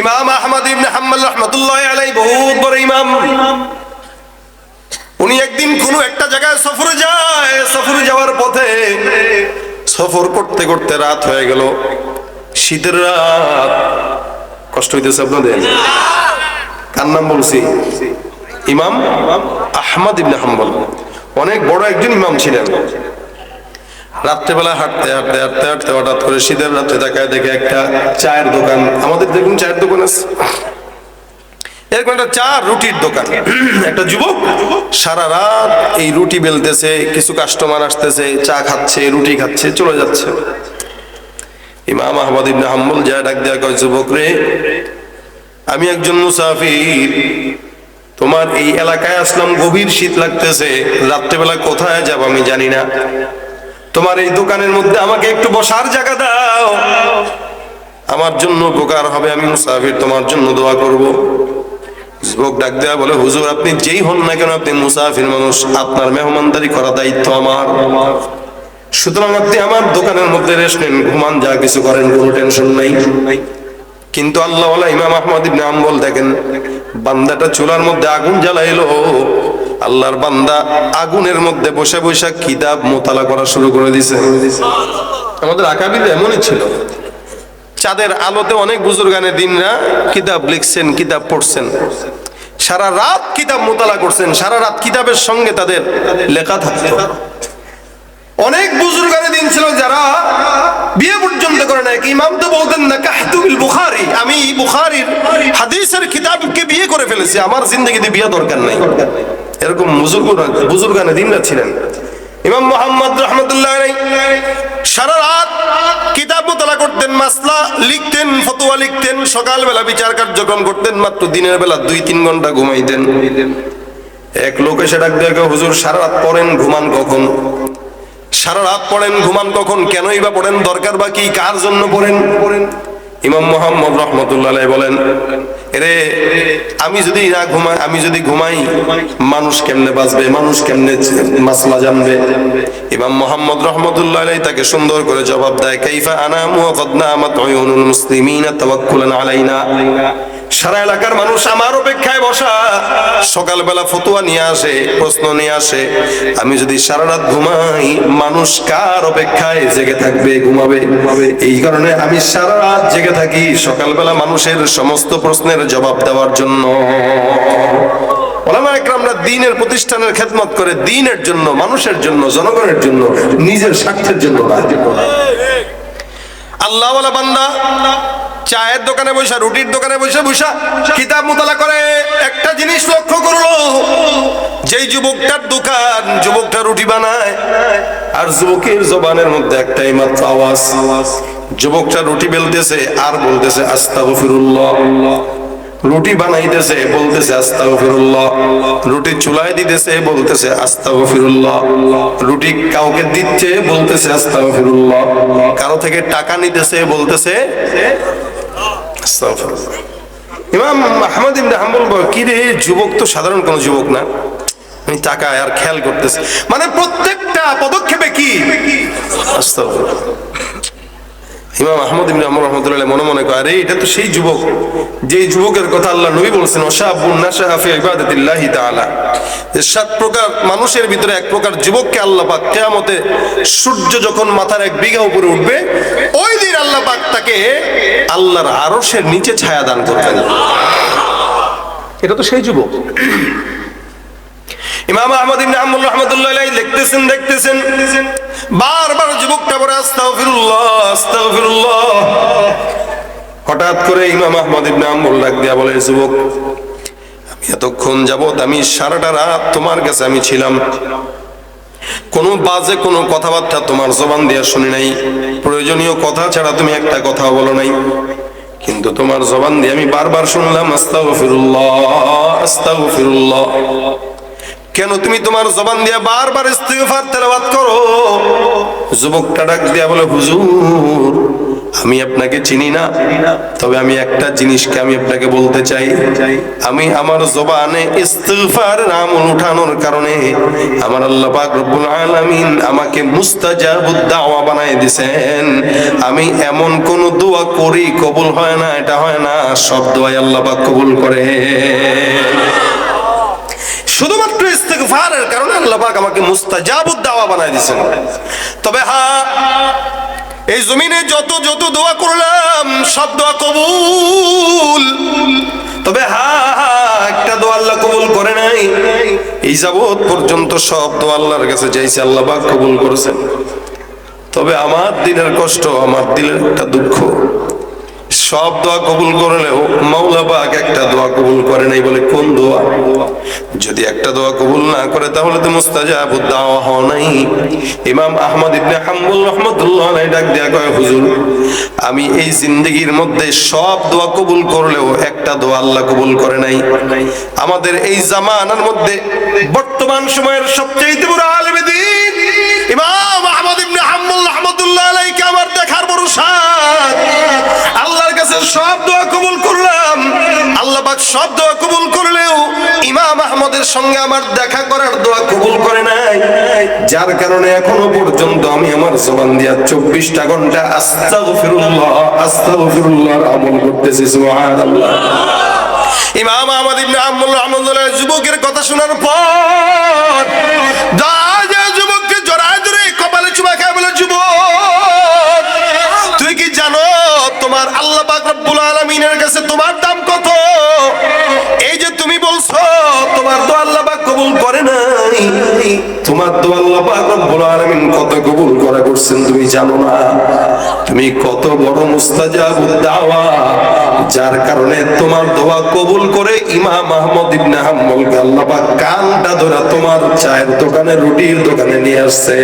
ইমাম আহমদ ইবনে হাম্বল রহমতুল্লাহ আলাই বহুত বড় ইমাম। উনি একদিন কোনো একটা জায়গায় সফরে যায়, সফরে যাওয়ার পথে সফর করতে করতে রাত হয়ে গেল। শীতের রাত। কষ্ট হইতেছে আপনাদের? কার নাম বলছি? ইমাম আহমদ ইবনে হাম্বল অনেক বড় একজন ইমাম ছিলেন। রাত্রেবেলা হাঁটতে হাঁটতে হাঁটতে হাঁটতে হঠাৎ করে শীতের রাত্রে তাকায় দেখে একটা চায়ের দোকান। আমাদের দেখুন চায়ের দোকান আছে। এরকম একটা চা রুটির দোকান। একটা যুবক সারা রাত এই রুটি বেলতেছে, কিছু কাস্টমার আসতেছে, চা খাচ্ছে, রুটি খাচ্ছে, চলে যাচ্ছে। ইমাম আহমদ ইবনে যা ডাক কয়, যুবক রে, আমি একজন মুসাফির। তোমার এই এলাকায় আসলাম, গভীর শীত লাগতেছে। রাত্রেবেলা কোথায় যাব আমি জানি না। তোমার এই দোকানের মধ্যে আমাকে একটু বসার জায়গা দাও। আমার জন্য উপকার হবে, আমি মুসাফির তোমার জন্য দোয়া করব। যুবক ডাক দেওয়া বলে, হুজুর, আপনি যেই হন না কেন, আপনি মুসাফির মানুষ, আপনার মেহমানদারি করা দায়িত্ব আমার। সুতরাং আপনি আমার দোকানের মধ্যে রেস্ট নেন, ঘুমান, যা কিছু করেন, কোনো টেনশন নাই। কিন্তু আল্লাহ ইমাম আহমদ ইবনে আম্বল দেখেন, বান্দাটা চুলার মধ্যে আগুন জ্বালাইলো। আল্লাহর বান্দা আগুনের মধ্যে বসে বসে কিতাব মোতালা করা শুরু করে দিছে। আমাদের আকাবিদ এমনই ছিল। চাঁদের আলোতে অনেক বুজুর্গানে দিনরা কিতাব লিখছেন, কিতাব পড়ছেন। সারা রাত কিতাব মোতালা করছেন, সারা রাত কিতাবের সঙ্গে তাদের লেখা থাকতো। অনেক বুজুর্গানে দিন ছিল যারা বিয়ে পর্যন্ত করে নাই ইমাম তো বলতেন না কাহতুবিল বুখারি। আমি বুখারির হাদিসের কিতাবকে বিয়ে করে ফেলেছি, আমার জিন্দগিতে বিয়ে দরকার নাই। এরকম বুজুর্গ বুজুর্গানে দিনরা ছিলেন। ইমাম মোহাম্মদ রহমতুল্লাহ সারা রাত কিতাব মোতলা করতেন, মাসলা লিখতেন, ফতোয়া লিখতেন, সকালবেলা বিচার কার্যক্রম করতেন, মাত্র দিনের বেলা দুই তিন ঘণ্টা ঘুমাইতেন। এক লোক এসে ডাক হুজুর, সারা রাত পড়েন, ঘুমান কখন? সারা রাত পড়েন, ঘুমান কখন? কেনই বা পড়েন? দরকার বা কি? কার জন্য পড়েন পড়েন? ইমাম মোহাম্মদ রহমতুল্লাহ বলেন রে আমি যদি না ঘুমাই, আমি যদি ঘুমাই, মানুষ কেমনে বাঁচবে? মানুষ কেমনে মাসলা জানবে? ইমাম মোহাম্মদ রহমতুল্লাহ তাকে সুন্দর করে জবাব দেয়, কাইফা আনামু নামাত উয়ুনুল মুসলিমিনা তাওয়াক্কুলান আলাইনা। সারা এলাকার মানুষ আমার অপেক্ষায় বসা। সকালবেলা ফতুয়া নিয়ে আসে, প্রশ্ন নিয়ে আসে, আমি যদি সারা রাত ঘুমাই, মানুষ কার অপেক্ষায় জেগে থাকবে, ঘুমাবে? এই কারণে আমি সারা রাত জেগে থাকি সকালবেলা মানুষের সমস্ত প্রশ্নের জবাব দেওয়ার জন্য। দিনের প্রতিষ্ঠানের খেদমত করে, দিনের জন্য, মানুষের জন্য, জনগণের জন্য, নিজের স্বার্থের জন্য না আল্লাহ বান্দা চায়ের দোকানে বসে, রুটির দোকানে বসে, বসা কিতাব মোতালা করে। একটা জিনিস লক্ষ্য করল, যেই যুবকটার দোকান, যুবকটা রুটি বানায়। আর যুবকের জবানের মধ্যে একটাই মাত্র আওয়াজ, যুবকটা রুটি বেলতেছে, আর বলতেছে, আস্তাগফিরুল্লাহ। রুটি বানাইতেছে, বলতেছে, আস্তাগফিরুল্লাহ। রুটি চুলায় দিতেছে, বলতেছে, আস্তাগফিরুল্লাহ। রুটি কাউকে দিচ্ছে, বলতেছে, আস্তাগফিরুল্লাহ। কারও থেকে টাকা নিতেছে, বলতেছে ইমাম আহমদ ইবনে হাম্বল বলে, কি রে যুবক তো সাধারণ কোনো যুবক না। আমি আর খেয়াল করতেছে। মানে প্রত্যেকটা পদক্ষেপে কি? ইমাম আহমদ ইবনে আমর রহমতুল্লাহ মনে মনে করে আরে এটা তো সেই যুবক। যেই যুবকের কথা আল্লাহ নবী বলছেন ওশাবুন নাশাআ ফি তাআলা। যে সাত প্রকার মানুষের ভিতরে এক প্রকার যুবককে আল্লাহ পাক কিয়ামতে সূর্য যখন মাথার এক বিঘা উপরে উঠবে ওই দিন আল্লাহ পাক তাকে আল্লাহর আরশের নিচে ছায়া দান করবেন। এটা তো সেই যুবক। ইমাম আহমদ ইবনে আম্মুল রাহমাতুল্লাহ আলাইহি লিখতেছেন দেখতেছেন। বারবার যুবকটা বলে, আস্তাগফিরুল্লাহ হঠাৎ করে ইমাম আহমদ ইবনে আম্মুল ডাক দিয়া বলে, যুবক, আমি এতক্ষণ যাবত আমি সারাটা রাত তোমার কাছে আমি ছিলাম। কোন বাজে কোনো কথাবার্তা তোমার জবান দিয়া শুনি নাই। প্রয়োজনীয় কথা ছাড়া তুমি একটা কথা বলো নাই। কিন্তু তোমার জবান দিয়ে আমি বারবার শুনলাম, আস্তাগফিরুল্লাহ আস্তাগফিরুল্লাহ। কেন তুমি তোমার জবান দিয়ে বারবার ইস্তিগফার তেলাওয়াত করো? যুবকটা ডাক দিয়া বলে, হুজুর, আমি আপনাকে চিনি না। তবে আমি একটা জিনিসকে আমি আপনাকে বলতে চাই। আমি আমার জবানে ইস্তিগফার নাম উঠানোর কারণে আমার আল্লাহ পাক রব্বুল আলামিন আমাকে মুস্তাজাবুদ দাওয়া বানায় দিবেন আমি এমন কোন দোয়া করি কবুল হয় না, এটা হয় না। সব দোয়াই আল্লাহ পাক কবুল করে শুধুমাত্র ইস্তেগফারের কারণে আল্লাহ পাক আমাকে মুস্তাজাবুদ দাওয়া বানায় দিয়েছেন। তবে হ্যাঁ এই জমিনে যত যত দোয়া করলাম সব দোয়া কবুল। তবে হ্যাঁ, একটা দোয়া আল্লাহ কবুল করে নাই। এই যাবৎ পর্যন্ত সব দোয়া আল্লাহর কাছে চাইছে আল্লাহ পাক কবুল করেছেন। তবে আমার দিলের কষ্ট আমার দিলের একটা দুঃখ সব দোয়া কবুল করলেও মাওলা পাক একটা দোয়া কবুল করে নাই বলে কোন দোয়া? যদি একটা দোয়া কবুল না করে তাহলে তো মুস্তাজাবুদ দাওয়া হওয়া নাই। ইমাম আহমদ ইবনে হাম্বুল রহমতুল্লাহ ডাক দেয়া কয়, হুজুর, আমি এই জিন্দেগির মধ্যে সব দোয়া কবুল করলেও একটা দোয়া আল্লাহ কবুল করে নাই। আমাদের এই জামানার মধ্যে বর্তমান সময়ের সবচেয়ে বড় আলেম দিন ইমাম আহমদ ইবনে হাম্বুল রহমতুল্লাহ আলাইহিকে আমার দেখার বড় কাছে সব দোয়া কবুল করলাম। সব দোয়া কবুল করলেও ইমাম আহমদের সঙ্গে আমার দেখা করার দোয়া কবুল করে নাই। যার কারণে এখনও পর্যন্ত আমি আমার জবান দিয়া চব্বিশটা ঘণ্টা আস্তাগফিরুল্লাহ আস্তাগফিরুল্লাহর আমল করতেছি, সুবহানাল্লাহ। ইমাম আহমদ ইবনে আম্মুল যুবকের কথা শোনার পর যুবককে জড়ায় ধরে কপালে চুমা আল্লাহ রব্বুল আলামিনের কাছে তোমার দাম কত? এই যে তুমি বলছো, তোমার তো আল্লাহ কবুল করে নাই। তোমার তো আল্লাহ রব্বুল আলামিন কত কবুল করা করছেন তুমি জানো না? তুমি কত বড় মুস্তাজাবুদ দাওয়া যার কারণে তোমার দোয়া কবুল করে ইমাম আহমদ ইবনে হাম্বলকে আল্লাহ কানটা ধরে তোমার চায়ের দোকানে, রুটির দোকানে নিয়ে আসছে।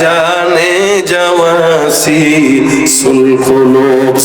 জানে জওয়াসি সুলখুলুব